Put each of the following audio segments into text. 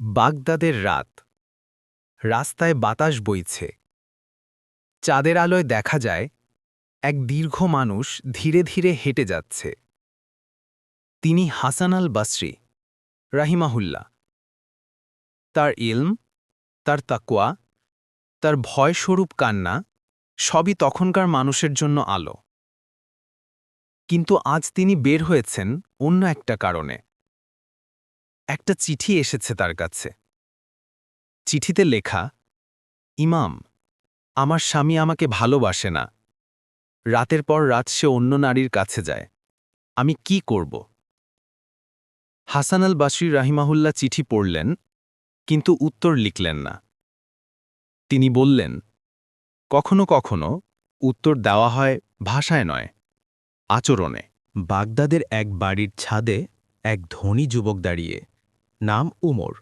বাগদাদের রাত। রাস্তায় বাতাস বইছে। চাঁদের আলোয় দেখা যায়, এক দীর্ঘ মানুষ ধীরে ধীরে হেঁটে যাচ্ছে। তিনি হাসান আল বাসরি রাহিমাহুল্লা তার ইলম, তার তাকুয়া তার ভয়স্বরূপ কান্না, সবই তখনকার মানুষের জন্য আলো। কিন্তু আজ তিনি বের হয়েছেন অন্য একটা কারণে। একটা চিঠি এসেছে তার কাছে। চিঠিতে লেখা, ইমাম, আমার স্বামী আমাকে ভালোবাসে না। রাতের পর রাত সে অন্য নারীর কাছে যায়। আমি কি করব? হাসান আল বাসরি রাহিমাহুল্লা চিঠি পড়লেন, কিন্তু উত্তর লিখলেন না। তিনি বললেন, কখনো কখনো উত্তর দেওয়া হয় ভাষায় নয়, আচরণে। বাগদাদের এক বাড়ির ছাদে এক ধনী যুবক দাঁড়িয়ে নাম উমর।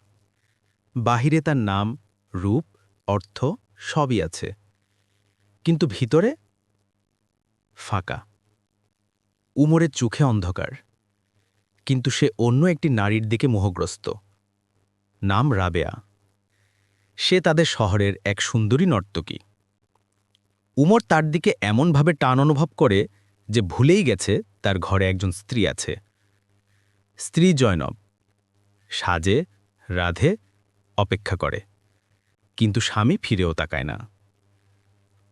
বাহিরে তার নাম, রূপ, অর্থ সবই আছে। কিন্তু ভিতরে ফাঁকা। উমরের চোখে অন্ধকার। কিন্তু সে অন্য একটি নারীর দিকে মোহগ্রস্ত। নাম রাবেয়া। সে তাদের শহরের এক সুন্দরী নর্তকী। উমর তার দিকে এমনভাবে টান অনুভব করে যে ভুলেই গেছে তার ঘরে একজন স্ত্রী আছে। স্ত্রী জয়নব। সাজে, রাধে, অপেক্ষা করে। কিন্তু স্বামী ফিরেও তাকায় না।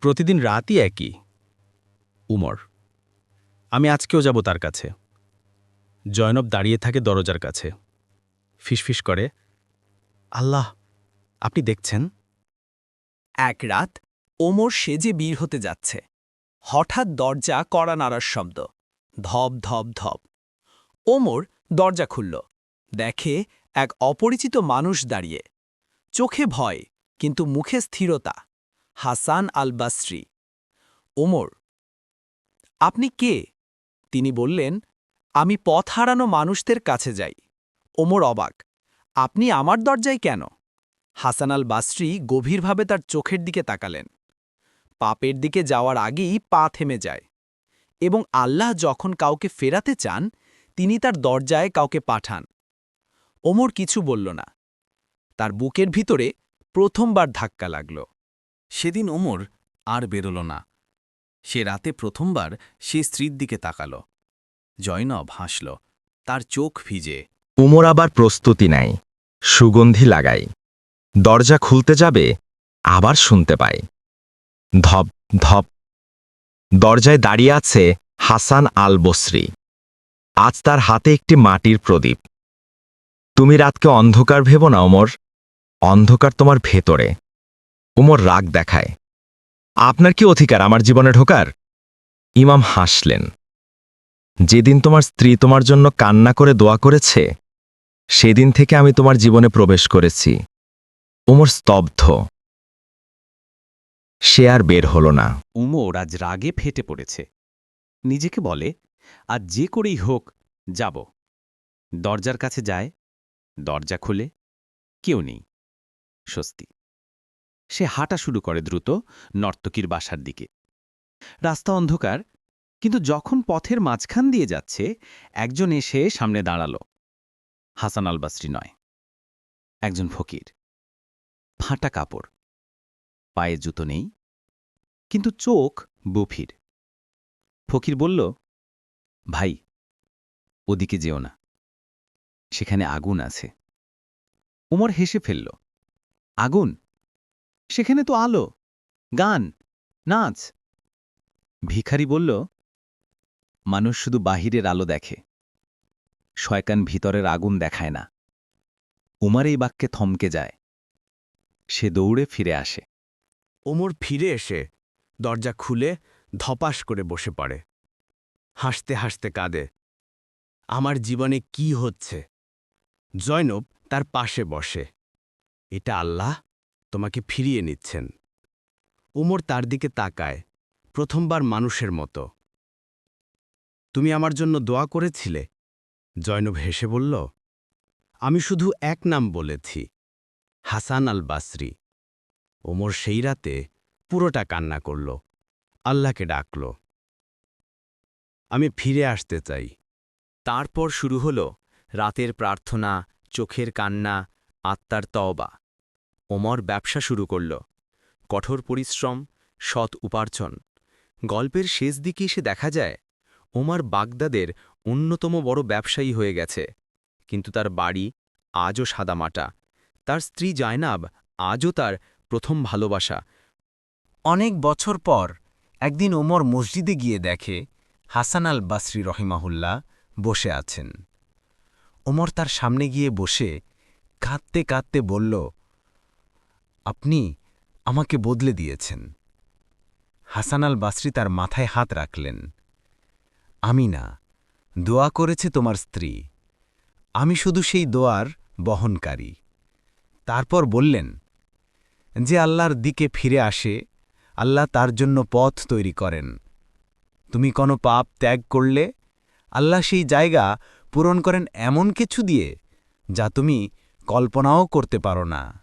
প্রতিদিন রাতই একই। উমর, আমি আজকেও যাব তার কাছে। জয়নব দাঁড়িয়ে থাকে দরজার কাছে। ফিসফিস করে, আল্লাহ, আপনি দেখছেন? এক রাত ওমর সেজে বীর হতে যাচ্ছে। হঠাৎ দরজা কড়া নাড়ার শব্দ। ধপ ধপ ধপ। ওমর দরজা খুলল। দেখে এক অপরিচিত মানুষ দাঁড়িয়ে। চোখে ভয়, কিন্তু মুখে স্থিরতা। হাসান আল বাসরি ওমর, আপনি কে? তিনি বললেন, আমি পথ হারানো মানুষদের কাছে যাই। ওমর অবাক, আপনি আমার দরজায় কেন? হাসান আল বাসরি গভীরভাবে তার চোখের দিকে তাকালেন। পাপের দিকে যাওয়ার আগেই পা থেমে যায় এবং আল্লাহ যখন কাউকে ফেরাতে চান, তিনি তার দরজায় কাউকে পাঠান। ওমর কিছু বলল না। তার বুকের ভিতরে প্রথমবার ধাক্কা লাগল। সেদিন ওমর আর বেরোল না। সে রাতে প্রথমবার সে স্ত্রীর দিকে তাকাল। জয়নব হাসল, তার চোখ ভিজে। উমর আবার প্রস্তুতি নেয়, সুগন্ধি লাগাই দরজা খুলতে যাবে, আবার শুনতে পাই ধপ ধপ। দরজায় দাঁড়িয়ে আছে হাসান আল বসরি আজ তার হাতে একটি মাটির প্রদীপ। তুমি রাতকে অন্ধকার ভেব না, ওমর। অন্ধকার তোমার ভেতরে। উমর রাগ দেখায়। আপনার কি অধিকার আমার জীবনে ঢোকার? ইমাম হাসলেন। যেদিন তোমার স্ত্রী তোমার জন্য কান্না করে দোয়া করেছে, সেদিন থেকে আমি তোমার জীবনে প্রবেশ করেছি। ওমর স্তব্ধ। সে আর বের হল না। উমর আজ রাগে ফেটে পড়েছে। নিজেকে বলে, আজ যে করেই হোক, যাব। দরজার কাছে যায় দরজা খুলে কেউ নেই। স্বস্তি। সে হাঁটা শুরু করে দ্রুত নর্তকীর বাসার দিকে। রাস্তা অন্ধকার, কিন্তু যখন পথের মাঝখান দিয়ে যাচ্ছে, একজন এসে সামনে দাঁড়াল। হাসান আল নয়, একজন ফকির। ফাঁটা কাপড়। পায়ে জুতো নেই, কিন্তু চোখ বুফির। ফকির বলল, ভাই, ওদিকে যেও না। সেখানে আগুন আছে। উমর হেসে ফেলল, আগুন? সেখানে তো আলো, গান, নাচ। ভিখারি বলল, মানুষ শুধু বাহিরের আলো দেখে শয়কান ভিতরের আগুন দেখায় না। উমার এই বাক্যে থমকে যায়। সে দৌড়ে ফিরে আসে। ওমর ফিরে এসে দরজা খুলে ধপাস করে বসে পড়ে। হাসতে হাসতে কাঁদে, আমার জীবনে কি হচ্ছে? জয়নব তার পাশে বসে। এটা আল্লাহ তোমাকে ফিরিয়ে নিচ্ছেন। ওমর তার দিকে তাকায়, প্রথমবার মানুষের মতো। তুমি আমার জন্য দোয়া করেছিলে? জয়নব হেসে বলল, আমি শুধু এক নাম বলেছি, হাসান আল বাসরি ওমর সেই রাতে পুরোটা কান্না করল, আল্লাহকে ডাকল। আমি ফিরে আসতে চাই। তারপর শুরু হল রাতের প্রার্থনা, চোখের কান্না, আত্মার তওবা। ওমর ব্যবসা শুরু করল। কঠোর পরিশ্রম, সৎ উপার্জন। গল্পের শেষ দিকে এসে দেখা যায়, ওমর বাগদাদের অন্যতম বড় ব্যবসায়ী হয়ে গেছে। কিন্তু তার বাড়ি আজও সাদামাটা। তার স্ত্রী জায়নাব আজও তার প্রথম ভালোবাসা। অনেক বছর পর একদিন ওমর মসজিদে গিয়ে দেখে, হাসান আল বাসরি রহিমাহুল্লাহ বসে আছেন। ওমর তার সামনে গিয়ে বসে কাঁদতে কাঁদতে বলল, আপনি আমাকে বদলে দিয়েছেন। হাসান আল বাসরি তার মাথায় হাত রাখলেন আমি না দোয়া করেছে তোমার স্ত্রী। আমি শুধু সেই দোয়ার বহনকারী। তারপর বললেন, যে আল্লাহর দিকে ফিরে আসে, আল্লাহ তার জন্য পথ তৈরি করেন। তুমি কোনো পাপ ত্যাগ করলে, আল্লাহ সেই জায়গা পূরণ করেন এমন কিছু দিয়ে যা তুমি কল্পনাও করতে পারো না।